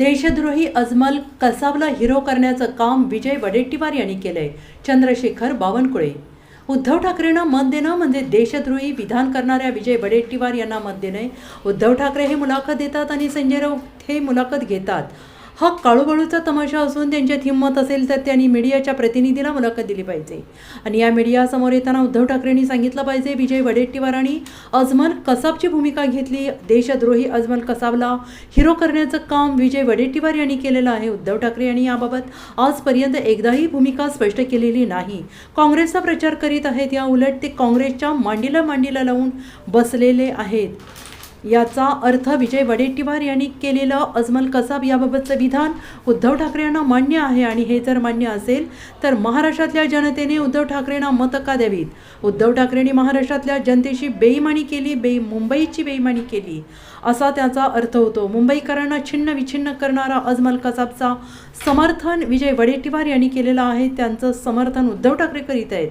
देशद्रोही अजमल कसाबला हिरो करण्याचं काम विजय वडेट्टीवार यांनी केलंय. चंद्रशेखर बावनकुळे. उद्धव ठाकरेंना मत देणं म्हणजे देशद्रोही विधान करणाऱ्या विजय वडेट्टीवार यांना मत देणं उद्धव ठाकरे हे मुलाखत देतात आणि संजय राऊत हे मुलाखत घेतात. हा काळूबाळूचा तमाशा असून त्यांच्यात हिंमत असेल तर त्यांनी मीडियाच्या प्रतिनिधीला मुलाखत दिली पाहिजे. आणि या मीडियासमोर येताना उद्धव ठाकरेंनी सांगितलं पाहिजे विजय वडेट्टीवारांनी अजमल कसाबची भूमिका घेतली. देशद्रोही अजमल कसाबला हिरो करण्याचं काम विजय वडेट्टीवार यांनी केलेलं आहे. उद्धव ठाकरे यांनी याबाबत आजपर्यंत एकदाही भूमिका स्पष्ट केलेली नाही. काँग्रेसचा प्रचार करीत आहेत. या उलट ते काँग्रेसच्या मांडीला मांडीला लावून बसलेले आहेत. याचा अर्थ विजय वडेट्टीवार यांनी केलेलं अजमल कसाब याबाबतचं विधान उद्धव ठाकरे यांना मान्य आहे आणि हे जर मान्य असेल तर महाराष्ट्रातल्या जनतेने उद्धव ठाकरेंना मतं का द्यावीत? उद्धव ठाकरेंनी महाराष्ट्रातल्या जनतेशी बेईमानी केली बे मुंबईची बेईमानी केली? असा त्याचा अर्थ होतो. मुंबईकरांना छिन्न विछिन्न करणारा अजमल कसाबचा समर्थन विजय वडेट्टीवार यांनी केलेलं आहे. त्यांचं समर्थन उद्धव ठाकरे करीत आहेत.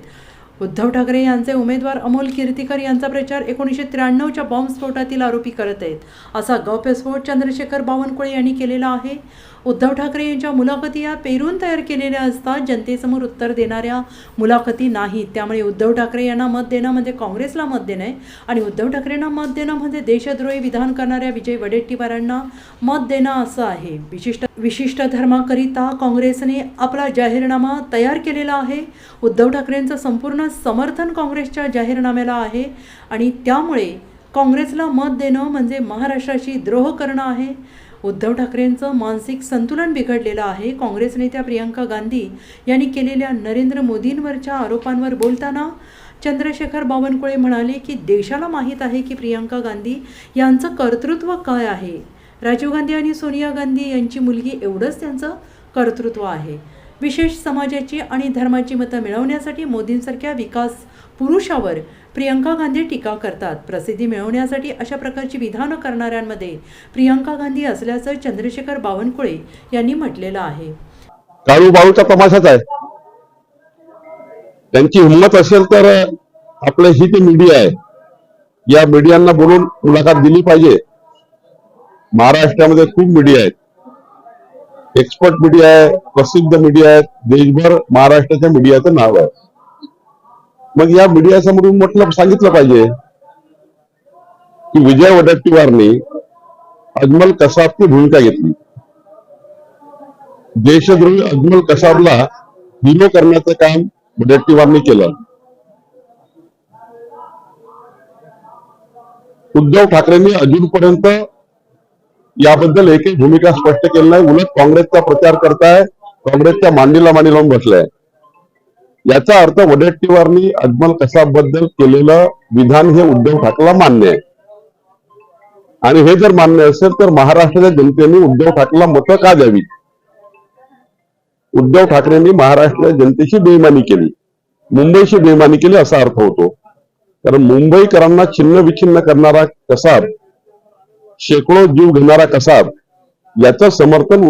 उद्धव ठाकरे यांचे उमेदवार अमोल कीर्तीकर यांचा प्रचार एकोणीसशे त्र्याण्णवच्या बॉम्बस्फोटातील आरोपी करत आहेत. असा गौप्यस्फोट चंद्रशेखर बावनकुळे यांनी केलेला आहे. उद्धव ठाकरे यांच्या मुलाखती या पेरून तयार केलेल्या असतात. जनतेसमोर उत्तर देणाऱ्या मुलाखती नाहीत त्यामुळे उद्धव ठाकरे यांना मत देणं म्हणजे काँग्रेसला मत देणं आहे. आणि उद्धव ठाकरेंना मत देणं म्हणजे देशद्रोही विधान करणाऱ्या विजय वडेट्टीवारांना मत देणं असं आहे. विशिष्ट विशिष्ट धर्माकरिता काँग्रेसने आपला जाहीरनामा तयार केलेला आहे. उद्धव ठाकरेंचं संपूर्ण समर्थन काँग्रेसच्या जाहीरनाम्याला आहे. आणि त्यामुळे काँग्रेसला मत देणं म्हणजे महाराष्ट्राशी द्रोह करणं आहे. उद्धव ठाकरेंचं मानसिक संतुलन बिघडलेलं आहे. काँग्रेस नेत्या प्रियंका गांधी यांनी केलेल्या नरेंद्र मोदींवरच्या आरोपांवर बोलताना चंद्रशेखर बावनकुळे म्हणाले की देशाला माहीत आहे की प्रियंका गांधी यांचं कर्तृत्व काय आहे. राजीव गांधी आणि सोनिया गांधी यांची मुलगी एवढंच त्यांचं कर्तृत्व आहे. विशेष समाजाची आणि धर्माची मतं मिळवण्यासाठी मोदींसारख्या विकास पुरुषावर प्रियंका गांधी टीका करतात. प्रसिद्धी मिळवण्यासाठी अशा प्रकारची विधानं करणाऱ्यांमध्ये प्रियंका गांधी असल्याचं चंद्रशेखर बावनकुळे यांनी म्हटलेलं आहे. काळू तमाशाच आहे. त्यांची हिंमत असेल तर आपलं ही जी मीडिया आहे. या मीडियांना बोलून मुलाखत दिली पाहिजे. महाराष्ट्रामध्ये खूप मीडिया आहेत. एक्सपर्ट मीडिया आहे प्रसिद्ध मीडिया आहेत देशभर महाराष्ट्राच्या मीडियाचं नाव आहे. मग या मीडिया समोरून म्हटलं सांगितलं पाहिजे की विजय वडेट्टीवारनी अजमल कसाबची भूमिका घेतली. देशद्रोही अजमल कसाबला हिरो करण्याचं काम वडेट्टीवारनी केलं. उद्धव ठाकरेंनी अजूनपर्यंत याबद्दल एकही भूमिका स्पष्ट केली नाही. उलट काँग्रेसचा प्रचार करताय काँग्रेसच्या मांडीला मांडी लावून बसलाय. याचा अर्थ वडेट्टीवारनी अजमल कसाबद्दल केलेलं विधान हे उद्धव ठाकरेला मान्य आहे. आणि हे जर मान्य असेल तर महाराष्ट्राच्या जनतेने उद्धव ठाकरेला मतं का द्यावी उद्धव ठाकरेंनी महाराष्ट्राच्या जनतेशी बेमानी केली. मुंबईशी बेईमानी केली असा अर्थ होतो. कारण मुंबईकरांना छिन्न विछिन्न करणारा कसाब शेकडो जीव घेणारा कसाब याचं समर्थन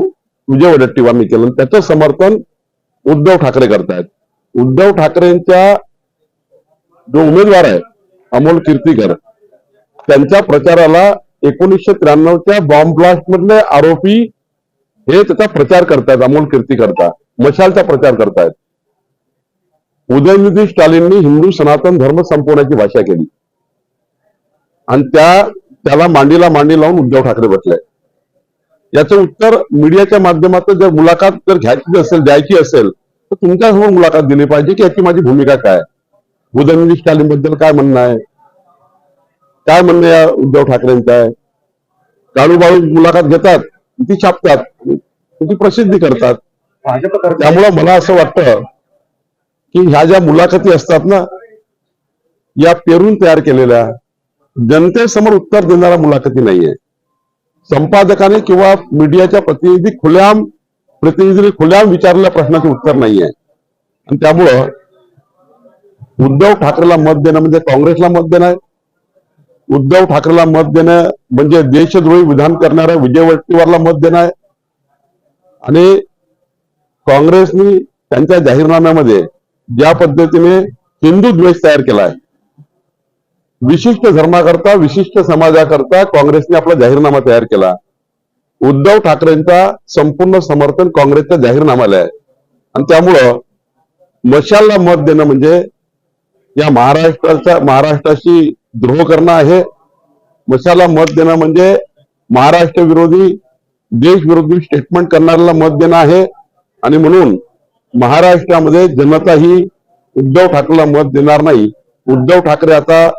विजय वडेट्टीवारनी केलं. त्याचं समर्थन उद्धव ठाकरे करतायत. उद्धव ठाकरेंच्या जो उमेदवार आहे अमोल कीर्तीकर त्यांच्या प्रचाराला एकोणीसशे त्र्याण्णवच्या बॉम्ब ब्लास्ट मधले आरोपी हे त्याचा प्रचार करतायत अमोल कीर्ती करता मशालचा प्रचार करतायत. उदयनिधी स्टालिननी हिंदू सनातन धर्म संपवण्याची भाषा केली. आणि त्या त्याला मांडीला मांडी लावून उद्धव ठाकरे बसले. याचं उत्तर मीडियाच्या माध्यमातून जर मुलाखत जर घ्यायची असेल द्यायची असेल तर तुमच्यासमोर मुलाखत दिली पाहिजे की याची माझी भूमिका काय? उदयनिधी स्टालिनबद्दल काय म्हणणं आहे? काय म्हणणं या उद्धव ठाकरेंचं आहे? काळूबाळू मुलाखत घेतात ती छापतात ती प्रसिद्धी करतात. त्यामुळं मला असं वाटतं की ह्या ज्या मुलाखती असतात ना या पेरून तयार केलेल्या जनतेसमोर उत्तर देणाऱ्या मुलाखती नाहीये. संपादकाने किंवा मीडियाच्या प्रतिनिधी खुल्याम प्रतिनिधीने खुल्याम विचारलेल्या प्रश्नाचे उत्तर नाहीये. आणि त्यामुळं उद्धव ठाकरेला मत देणं म्हणजे काँग्रेसला मत देणं आहे उद्धव ठाकरेला मत देणं म्हणजे देशद्रोही विधान करणाऱ्या विजय वडेट्टीवारला मत देणं आहे आणि काँग्रेसनी त्यांच्या जाहीरनाम्यामध्ये ज्या पद्धतीने हिंदू द्वेष तयार केला आहे विशिष्ट धर्माकरता विशिष्ट समाजाकरता काँग्रेसने आपला जाहीरनामा तयार केला. उद्धव ठाकरेंचा संपूर्ण समर्थन काँग्रेसच्या जाहीरनाम्याला आहे. आणि त्यामुळं मशालला मत देणं म्हणजे या महाराष्ट्राच्या महाराष्ट्राशी द्रोह करणं आहे. मशाला मत देणं म्हणजे महाराष्ट्र विरोधी देश विरोधी स्टेटमेंट करणाऱ्याला मत देणं आहे. आणि म्हणून महाराष्ट्रामध्ये जनता ही उद्धव ठाकरेला मत देणार नाही. उद्धव ठाकरे आता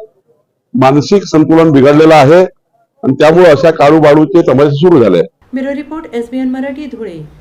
मानसिक संतुलन बिघडलेलं आहे. आणि त्यामुळे अशा काळूबाळूचे तमाशे सुरू झाले. Bureau report SBN Marathi Dhule.